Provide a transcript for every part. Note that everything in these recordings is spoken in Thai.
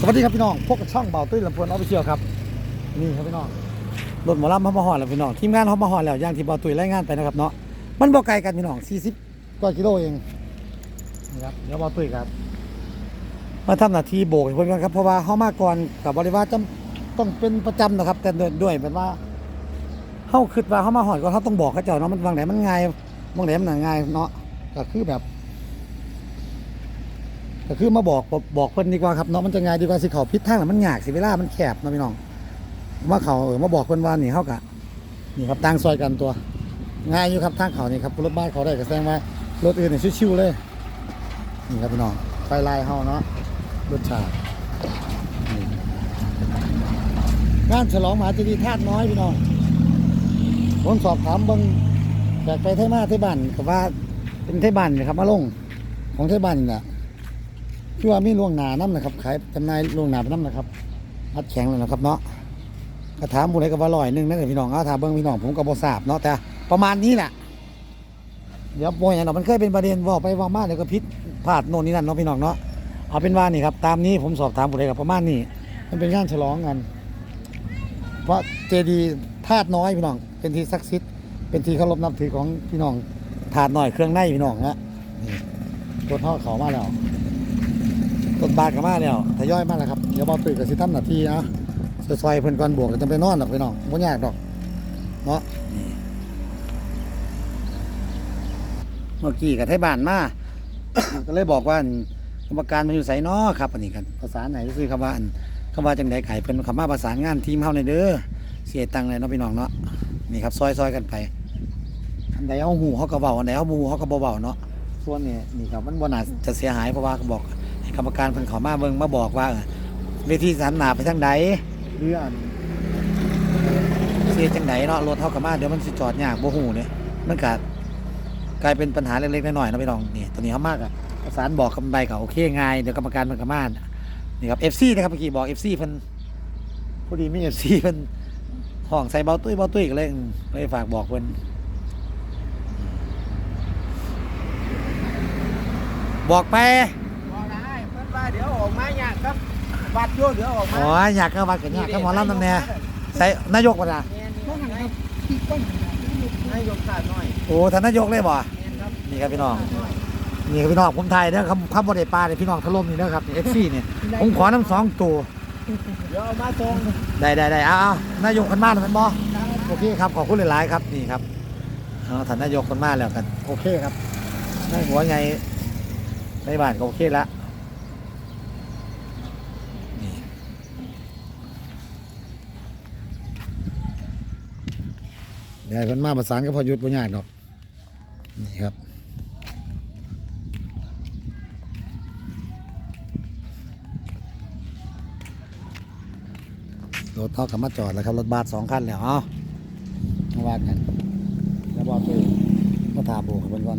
สวัสดีครับพี่น้องพวกบช่องเบาตุ้ยลำพูนออฟฟิเชียลครับนี่ครับพี่น้องรถหมอลำเขามาหอดแล้วพี่น้องทีมงานเขามาหอดแล้วอย่างที่เบาตุ้ยรายงานไปนะครับเนาะมันบ่ไกลกันพี่น้อง40กว่ากิโลเองนี่ครับเดี๋ยวเบาตุ้ยครับ มาทำหน้าที่โบกเพื่อนกันครับเพราะว่าเขามาก่อนกับบริวารจำต้องเป็นประจำนะครับ แต่ด้วยเป็นว่าเขาคิดว่าเขามาหอดก็เขาต้องบอกเขาเจ้าเนาะมันวางไหนมันง่ายบางไหนมันหนาง่ายเนาะก็คือแบบ ก็คือมาบอกบอกเพิ่นดีกว่าครับเนาะมันจะง่ายดีกว่าสิเขาพิษทางน่ะมันยากสิเวลามันแคบเนาะพี่น้องมาเขาเออมาบอกเพิ่นว่านี่เฮากะนี่ครับตั้งซอยกันตัว ง่ายอยู่ครับทางเขานี่ครับรถบ้านเขาได้ก็แสดงว่ารถอื่นเนี่ยชิวๆเลยนี่ครับพี่น้องไฟลายเฮาเนาะรถชานี่งานฉลองมหาเจดีย์ธาตุน้อยพี่น้องผมสอบถามบิ่งอยากไปไทมาไทบ้านก็ว่าเป็นไทบ้านนี่ครับมาลงของไทบ้านนี่แหละ คือว่ามีล่วงหนาน้ำนะครับขายจำหน่ายล่วงหนาไปน้ำนะครับอัดแข็งเลยนะครับเนาะกระถามบุญให้กับว่าลอยหนึงนั่นแหละพี่น้องเอาถามเบิ้องพี่น้องผมก็บ่ทราบเนาะแต่ประมาณนี้แหละเดี๋ยวโมอย่างเนาะมันเคยเป็นประเด็นว่าไปว่ามาเดี๋ยวก็พิษพลาดโน่นนี่นั่นเนาะพี่น้องเนาะเอาเป็นว่านี่ครับตามนี้ผมสอบถามบุญให้กับประมาณนี้ มันเป็นงานฉลองกัน เพราะเจดีธาตุน้อยพี่น้อง เป็นที่ศักดิ์สิทธิ์เป็นที่เคารพนับถือของพี่น้องถาดหน่อยเครื่องในพี่น้องนะนี่รถท่อเขามาแล้ว ต้นบาทก็มาแล้วทยอยมาแล้วครับเดี๋ยวบอตื่นกับสิทำหน้าที่นะซอยๆเพิ่นก่อนบวกก็จะไปนอนหรอกพี่น้องบ่ยากดอกเนาะเมื่อกี้กับไทยบ้านมา ก็เลยบอกว่าอันกรรมการมันอยู่ไสเนาะครับอันนี้กันภาษาไหนก็คือคำว่าอันคำว่าจังไดไก่เพิ่นคำว่าประสานงานทีมเฮาในเด้อเสียตังค์เลยเนาะพี่น้องเนาะนี่ครับซอยๆกันไปอันใดเอาหูเขาก็เว้าอันใดเอาหูเขาก็บ่เว้าเนาะส่วนนี้นี่ครับมันบ่น่าจะเสียหายเพราะว่าก็บอก กรรมการเพิ่นเขามาเบิ่งมาบอกว่าเออเวทีสนามหนาไปทางใดหรืออันเสียจังไดเนาะรถเฮากับมาเดี๋ยวมันสิจอดยากบ่ฮู้เนี่ยมันก็กลายเป็นปัญหาเล็กๆน้อยๆนะพี่น้องนี่ตอนนี้เฮามากอะประสานบอกกับใดก็โอเคง่ายเดี๋ยวกรรมการเพิ่นก็มานี่ครับ FC นะครับเมื่อกี้บอก FC เพิ่นพอดีมี FC เพิ่นห้องใส่เบาตุ้ยเบาตุ้ยก็เลยอืมเลยฝากบอกเพิ่นบอกไปบอกได้เพิ่น ว่าเดี๋ยวออกมาเนี่ยครับวัดโยเดี๋ยวออกมาอ๋ออยากก็วัดกันยากก็หมอลำนำแน่ใส่นายกบ่ล่ะเนี่ยนี่ให้ยกขาดหน่อยโอ้ท่านนายกเลยบ่เนี่ยครับนี่ครับพี่น้องนี่ครับพี่น้องผมไทยเด้อคำคำบ่ได้ปลาเนี่ยพี่น้องถล่มนี่เด้อครับเอฟซีเนี่ยผมขอน้ำสองตัวเดี๋ยวเอามาส่งได้ได้ได้เอาเอานายกคนมาแล้วแมันบ่โอเคครับขอบคุณหลายๆครับนี่ครับเอาท่านนายกคนมาแล้วกัน โอเคครับนายหัวไงในบ้านก็โอเคละ เดี๋ยวเพิ่นมาประสานกับพอยุทธบ่ยากดอกนี่ครับรถเขากับมาจอดแล้วครับ รถบัสสองคันแล้วเอามาว่ากันแล้วบอกไปมาถามโบกกันก่อน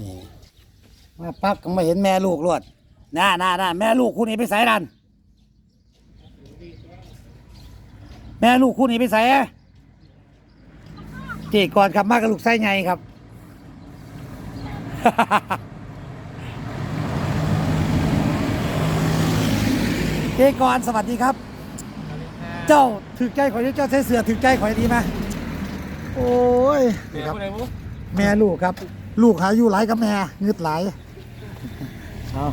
นี่ มาปั๊บก็มาเห็นแม่ลูกรวดน่าน่าน่าแม่ลูกคู่นี้ไปใส่ดัน แม่ลูกคู่นี้ไปใส่เจ๊ก่อนครับมากับลูกไส้ไงครับ เจกรสวัสดีครับ เจ้าถือใจข่อยเจ้าใช้เสือถือใจข่อยดีไหมโอ้ยนี่ครับ แม่ลูกครับ ลูกหาอยู่หลายกับแม่เงืดหลาย เอา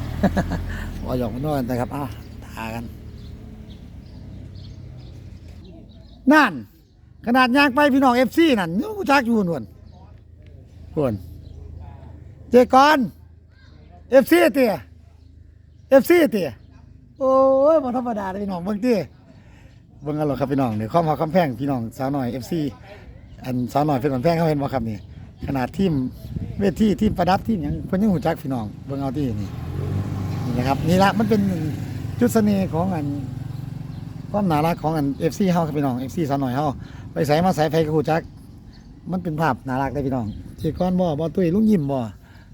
ว่าหยอกมันนอนนะครับอะทากัน นั่น ขนาดยางไปพี่น้องเอฟซีนั่นนู้นจักอยู่นวลนวลเจกรเอฟซีเตี๋ยเอฟซีเตี๋ยโอ้ยมาธรรมดาเลยพี่น้องเบิ่งตี้เบิ่งกันหรอครับพี่น้องเดี๋ยวข้อมาคำแพงพี่น้องสาวหน่อยเอฟซีอันสาวหน่อยเป็นคนแพงเขาเห็นบ่ครับนี่ขนาดทีมเวทีทีมประดับทีมยังเพิ่นยังหูจักพี่น้องเบิ่งเอาที่นี่ นะครับนี่ละมันเป็นจุดเสน่ห์ของอันความน่ารักของอันเอฟซีเฮาครับพี่น้องเอฟซีสาวหน่อยเฮาไปใส่มาใส่ไฟกระหูจัก มันเป็นภาพน่ารักเลยพี่น้องเจก้อนบ่บ่ตุ้ยลุงยิ้มบ่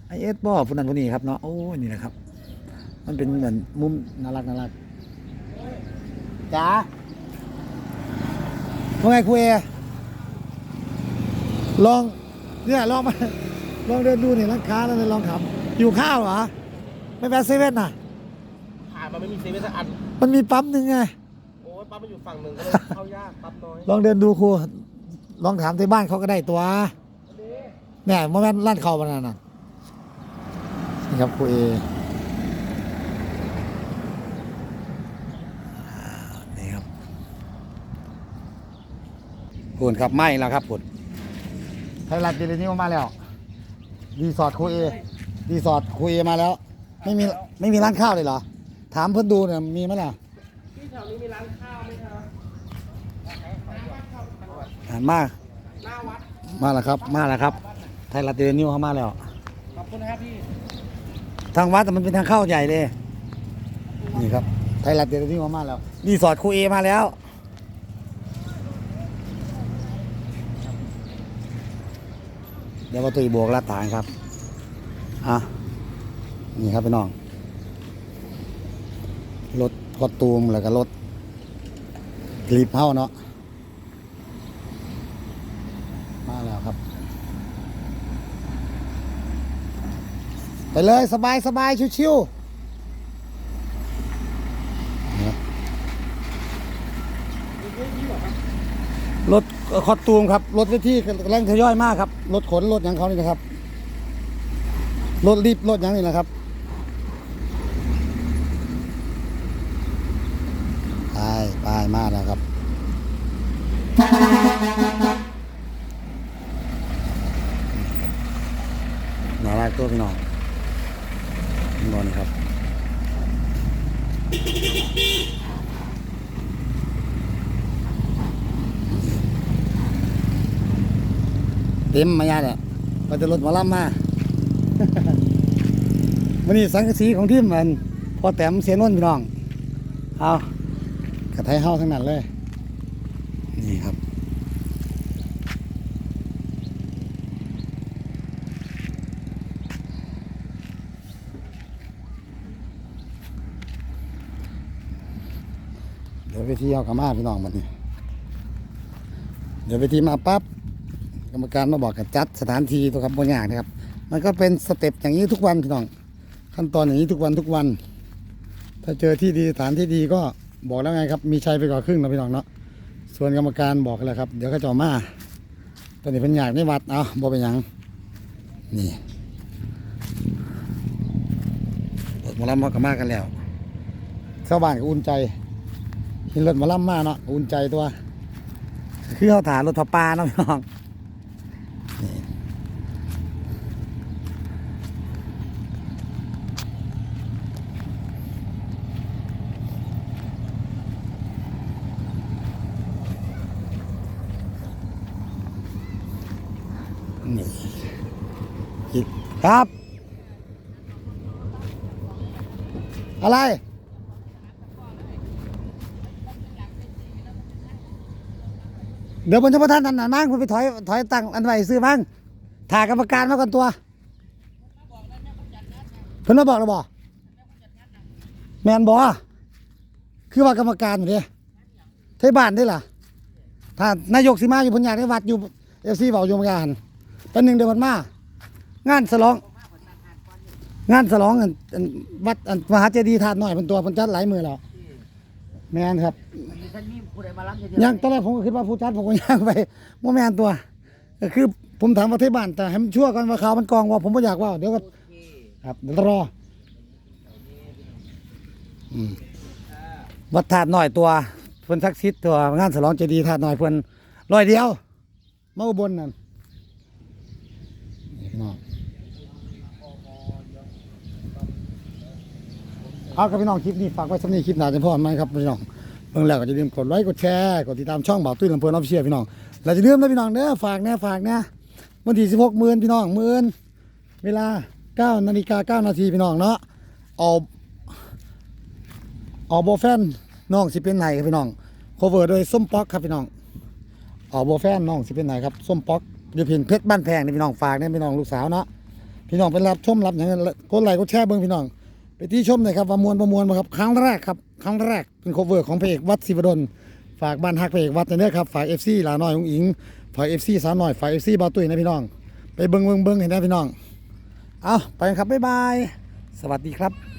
ไอเอสบ่ผู้นั้นผู้นี้ครับเนาะโอ้นี่แหละครับ มันเป็นเหมือนมุมน่ารักน่ารักจ๋าว่าไงคุยลองเนี่ยลองมาลองเดินดูเนี่ร้านค้าแล้วเลยลองถามอยู่ข้าวเหรอ ไม่แวะเซเว่นน่ะ ผ่านมาไม่มีเซเว่นสักอัน มันมีปั๊มหนึ่งไง โอ้ยปั๊มมันอยู่ฝั่งหนึ่งก็เลยเข้ายากปั๊มน้อยลองเดินดูครูลองถามที่บ้านเขาก็ได้ตัวเนี่ยเมื่อแม่นร้านเขาบานาน่ะนี่ครับครูเออ่านี่ครับพูนครับไม่แล้วครับพูนไทยรัฐเจริญนิวมาแล้วรีสอร์ทครูเอรีสอร์ทครูเอมาแล้ว ไม่มีไม่มีร้านข้าวเลยเหรอ ถามเพื่อนดูเนี่ยมีไหมล่ะที่แถวนี้มีร้านข้าวไหมครับอ่านมาหน้าวัดมาแล้วครับ มาแล้วครับ ไทยรัฐเจริญนิวเข้ามาแล้ว ขอบคุณนะครับพี่ทางวัดแต่มันเป็นทางเข้าใหญ่เลย นี่ครับ ไทยรัฐเดลิที่มาแล้วรีสอร์ทครูเอมาแล้ว เดี๋ยวมาตุยบวกลาดตางครับ อะ นี่ครับพี่น้อง รถคอตูมแล้วก็รถกลีบเฮ้าเนาะ มาแล้วครับ ไปเลยสบายสบายชิวๆรถคอตูมครับ รถทีกำลังทยอยมากครับ รถขน รถหยังเขานี่นะครับ รถรีบ รถหยังนี่นะครับ ไปไปมาแล้วครับ หน่ารักตัวพี่น้องนอนครับเต็มมายาเนี่ยก็จะรถหมาล่ำมาวันนี้สังกะสีของทีมมัน พอแต้มเสียนวนพี่น้อง เอา กระไทยเฮาทั้งนั้นเลย นี่ครับ เดี๋ยวไปที่เอากามาพี่น้องมันนี่เดี๋ยวไปที่มาปั๊บกรรมการมาบอกกับจัดสถานที่ตัวครับบางอย่างนะครับ มันก็เป็นสเต็ปอย่างนี้ทุกวันพี่น้อง ขั้นตอนอย่างนี้ทุกวันทุกวัน ถ้าเจอที่ดีสถานที่ดีก็ บอกแล้วไงครับ มีชัยไปกว่าครึ่งนะพี่น้องเนาะส่วนกรรมการบอกแล้วครับ เดี๋ยวก็จะเอามาตอนนี้เป็นอยากในวัดเอาบอกเป็นหยังนี่รถมาล้ำมากมากันแล้วชาวบ้านก็อุ่นใจเห็นรถมาล่ำมาเนาะอุ่นใจตัว คือเขาถารถถปลาเนาะพี่น้องนี่ อีกครับ อะไร เดี๋ยวบนชมท่านอันนั้นมั่งคุณไปถอยถอยตังอันไว้ซื้อมั่งถ่ายกรรมการมาก่อนตัวเพิ่นมาบอกเราบอกแมนบอคือว่ากรรมการอยู่เด้เทศบ้านได้ล่ะถ้านายกสิมาอยู่พญาในวัดอยู่เอฟซีบอกอยู่เหมือนกัน เป็นหนึ่งเดือนมันมางานฉลอง งานฉลองอันอันวัดอันมหาเจดีย์ถาดหน่อยเป็นตัวเพิ่นจัดหลายมือแล้วแมนครับท่านมีผู้ใดมารับยังตอนแรกผมก็คิดว่าผู้จัดผมก็ย่างไปโมแมนตัวก็คือผมถามว่าที่บ้านแต่ให้มันชั่วก่อนว่าข่าวมันกองว่าผมไม่อยากว่าเดี๋ยวก็ครับเดี๋ยวรออืมวัดถาดหน่อยตัวเพิ่นทักซิดตัวงานฉลองเจดีย์ถาดหน่อยเพิ่นร้อยเดียวมาอุบลนั่น นี่พี่น้องเอาครับพี่น้องคลิปนี้ฝากไว้สำนีคลิปหน้าจะพอไหมครับพี่น้องเบิ่งแล้วก็อย่าลืมกดไลค์กดแชร์กดติดตามช่องบ่าวตุ้ยลำเพลินออฟเชียพี่น้องแล้วจะลืมนะพี่น้องเด้อฝากแน่ฝากแน่วันที่16หมื่นพี่น้องหมื่นเวลา9นาฬิกา9นาทีพี่น้องเนาะเอาเอาโบแฟนน้องสิเป็นไหนครับพี่น้องโคเวอร์โดยส้มป๊อกครับพี่น้องเอาโบแฟนน้องสิเป็นไหนครับส้มป๊อก อยู่พินเพชรบ้านแพงนี่พี่น้องฝากเนี่ยพี่น้องลูกสาวเนาะพี่น้องไปรับชมรับอย่างนั้นกดไลค์กดแชร์เบิ่งพี่น้อง ไปที่ชมหน่อยครับว่ามวลประมวลมาครับครั้งแรกครับครั้งแรกเป็นโคเวอร์ของพระเอกวัดศิวดลฝากบ้านฮักพระเอกวัดเนื้อครับฝากเอฟซีหลาน้อยองอิงฝากเอฟซีสาวหน่อยฝากเอฟซีบาตุ้ยนะพี่น้อง ไปเบิ้งเบิ้งเบิ้งเห็นไหมพี่น้องเอาไปครับบ๊ายบาย สวัสดีครับ